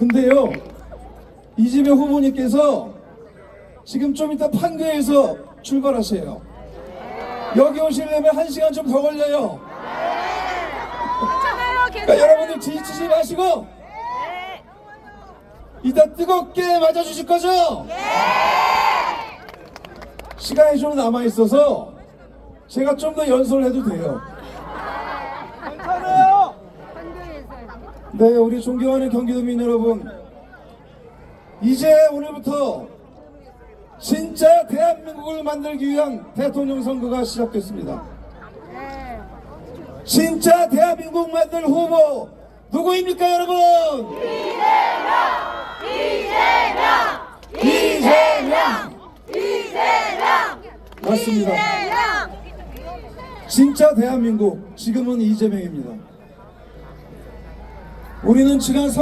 근데요, 이재명 후보님께서 지금 좀 이따 판교에서 출발하세요. 여기 오시려면 한 시간 좀 더 걸려요. 그러니까. 여러분들 지치지 마시고 이따 뜨겁게 맞아주실 거죠? 시간이 좀 남아 있어서 제가 좀 더 연설을 해도 돼요. 네, 우리 존경하는 경기도민 여러분, 이제 오늘부터 진짜 대한민국을 만들기 위한 대통령 선거가 시작됐습니다. 진짜 대한민국 만들 후보 누구입니까, 여러분? 이재명! 이재명! 맞습니다. 진짜 대한민국 지금은 이재명입니다. 우리는 지난